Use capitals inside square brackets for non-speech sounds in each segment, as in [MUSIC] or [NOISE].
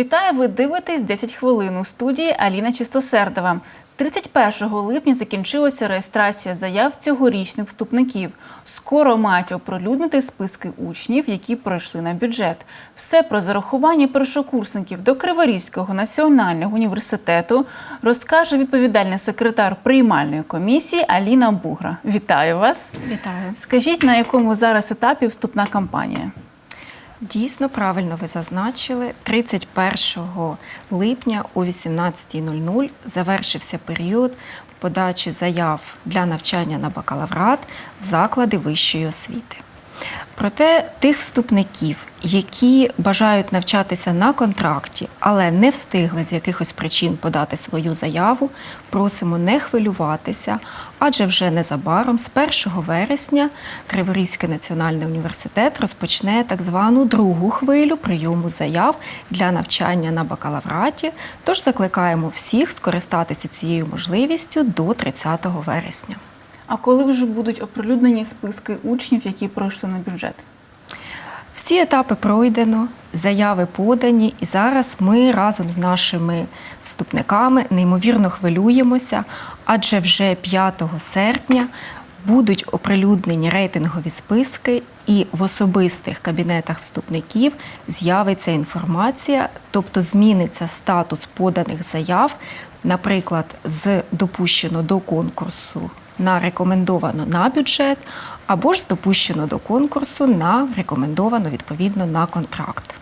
Вітаю! Ви дивитесь 10 хвилин у студії Аліна Чистосердова. 31 липня закінчилася реєстрація заяв цьогорічних вступників. Скоро мають оприлюднити списки учнів, які пройшли на бюджет. Все про зарахування першокурсників до Криворізького національного університету розкаже відповідальний секретар приймальної комісії Аліна Бугра. Вітаю вас! Вітаю. Скажіть, на якому зараз етапі вступна кампанія? Дійсно, правильно ви зазначили. 31 липня о 18.00 завершився період подачі заяв для навчання на бакалаврат в заклади вищої освіти. Проте тих вступників, які бажають навчатися на контракті, але не встигли з якихось причин подати свою заяву, просимо не хвилюватися, адже вже незабаром, з 1 вересня, Криворізький національний університет розпочне так звану другу хвилю прийому заяв для навчання на бакалавраті. Тож закликаємо всіх скористатися цією можливістю до 30 вересня. А коли вже будуть оприлюднені списки учнів, які пройшли на бюджет? Всі етапи пройдено, заяви подані, і зараз ми разом з нашими вступниками неймовірно хвилюємося, адже вже 5 серпня будуть оприлюднені рейтингові списки, і в особистих кабінетах вступників з'явиться інформація, тобто зміниться статус поданих заяв, наприклад, з допущено до конкурсу на рекомендовано на бюджет, або ж допущено до конкурсу на рекомендовано відповідно на контракт.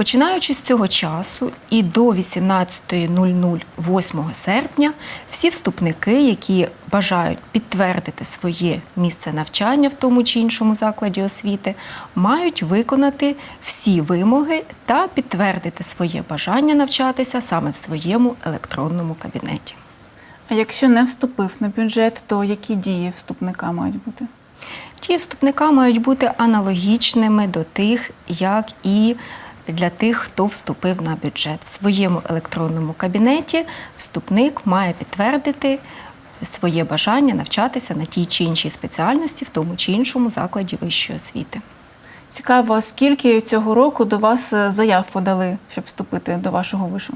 Починаючи з цього часу і до 18.00 8 серпня, всі вступники, які бажають підтвердити своє місце навчання в тому чи іншому закладі освіти, мають виконати всі вимоги та підтвердити своє бажання навчатися саме в своєму електронному кабінеті. А якщо не вступив на бюджет, то які дії вступника мають бути? Ті вступника мають бути аналогічними до тих, як і для тих, хто вступив на бюджет. В своєму електронному кабінеті вступник має підтвердити своє бажання навчатися на тій чи іншій спеціальності в тому чи іншому закладі вищої освіти. Цікаво, скільки цього року до вас е, заяв подали, щоб вступити до вашого вишу?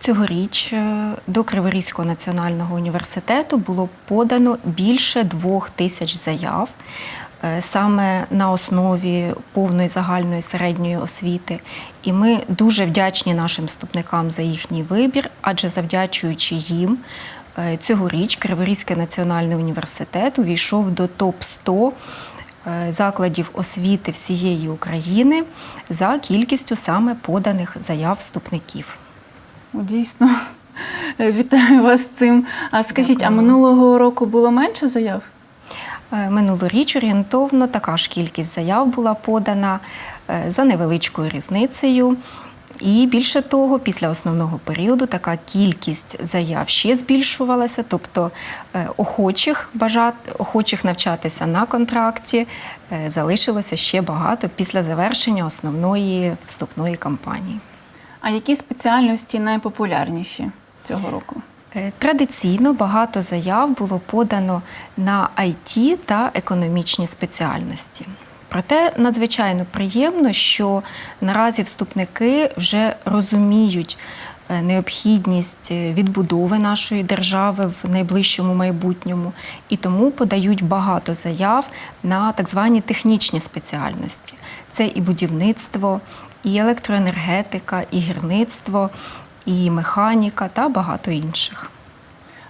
Цьогоріч е, до Криворізького національного університету було подано більше двох тисяч заяв е, саме на основі повної загальної середньої освіти. І ми дуже вдячні нашим вступникам за їхній вибір, адже завдячуючи їм, е, цьогоріч Криворізький національний університет увійшов до топ 100 закладів освіти всієї України за кількістю саме поданих заяв вступників. Ну, Дійсно, [LAUGHS] вітаю вас з цим. А скажіть, а минулого року було менше заяв? Е, Минулоріч орієнтовно така ж кількість заяв була подана е, за невеличкою різницею. І більше того, після основного періоду така кількість заяв ще збільшувалася, тобто е, охочих бажати, охочих навчатися на контракті залишилося ще багато після завершення основної вступної кампанії. А які спеціальності найпопулярніші цього року? Е, Традиційно багато заяв було подано на IT та економічні спеціальності. Проте надзвичайно приємно, що наразі вступники вже розуміють е, необхідність е, відбудови нашої держави в найближчому майбутньому і тому подають багато заяв на так звані технічні спеціальності. Це і будівництво, і електроенергетика, і гірництво, і механіка та багато інших.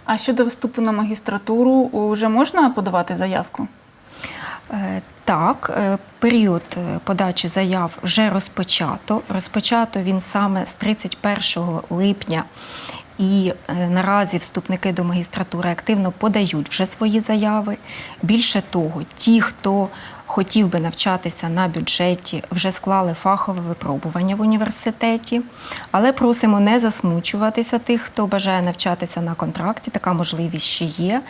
А щодо вступу на магістратуру, вже можна подавати заявку? Е, Так, е, період е, подачі заяв вже розпочато. Розпочато він саме з 31 липня. І е, наразі вступники до магістратури активно подають вже свої заяви. Більше того, ті, хто хотів би навчатися на бюджеті, вже склали фахове випробування в університеті. Але просимо не засмучуватися тих, хто бажає навчатися на контракті. Така можливість ще є.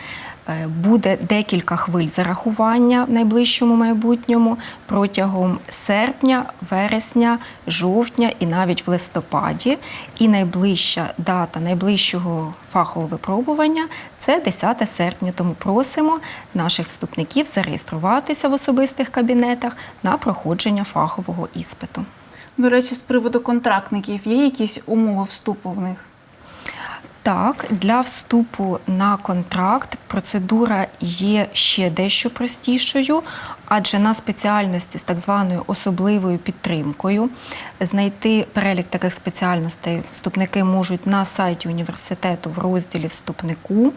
Е, Буде декілька хвиль зарахування в найближчому майбутньому протягом серпня, вересня, жовтня і навіть в листопаді. І найближча дата найближчого фахового випробування це 10 серпня. Тому просимо наших вступників зареєструватися в особистих кабінетах на проходження фахового іспиту. До речі, з приводу контрактників є якісь умови вступу в них? Так, для вступу на контракт процедура є ще дещо простішою, адже на спеціальності з так званою особливою підтримкою знайти перелік таких спеціальностей вступники можуть на сайті університету в розділі вступнику.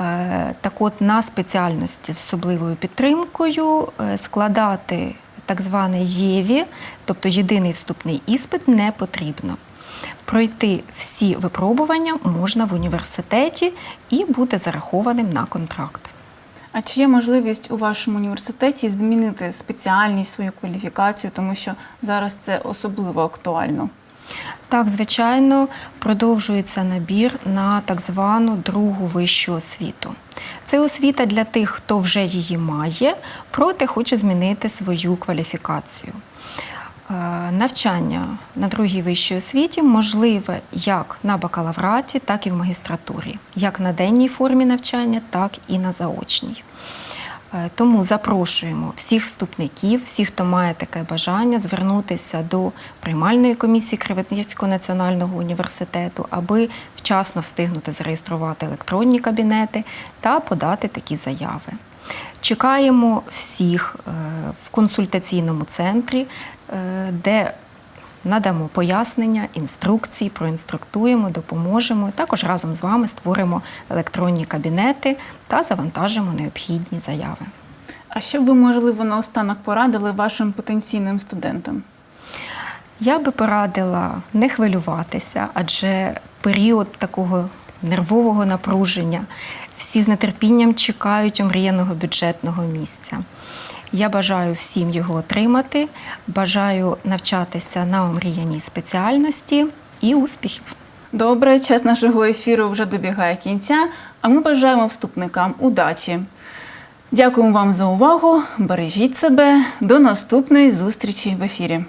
Е, Так от на спеціальності з особливою підтримкою е, складати так зване ЄВІ, тобто єдиний вступний іспит, не потрібно. Пройти всі випробування можна в університеті і бути зарахованим на контракт. А чи є можливість у вашому університеті змінити спеціальність, свою кваліфікацію, тому що зараз це особливо актуально? Так, звичайно, продовжується набір на так звану другу вищу освіту. Це освіта для тих, хто вже її має, проте хоче змінити свою кваліфікацію. Е, Навчання на другій вищій освіті можливе як на бакалавраті, так і в магістратурі, як на денній формі навчання, так і на заочній. Е, Тому запрошуємо всіх вступників, всіх, хто має таке бажання, звернутися до приймальної комісії Креветницького національного університету, аби вчасно встигнути зареєструвати електронні кабінети та подати такі заяви. Чекаємо всіх е, в консультаційному центрі, е, де надамо пояснення, інструкції, проінструктуємо, допоможемо. Також разом з вами створимо електронні кабінети та завантажимо необхідні заяви. А що б ви, можливо, наостанок порадили вашим потенційним студентам? Я би порадила не хвилюватися, адже період такого нервового напруження всі з нетерпінням чекають омріяного бюджетного місця. Я бажаю всім його отримати, бажаю навчатися на омріяній спеціальності і успіхів. Добре, час нашого ефіру вже добігає кінця, а ми бажаємо вступникам удачі. Дякуємо вам за увагу. Бережіть себе. До наступної зустрічі в ефірі.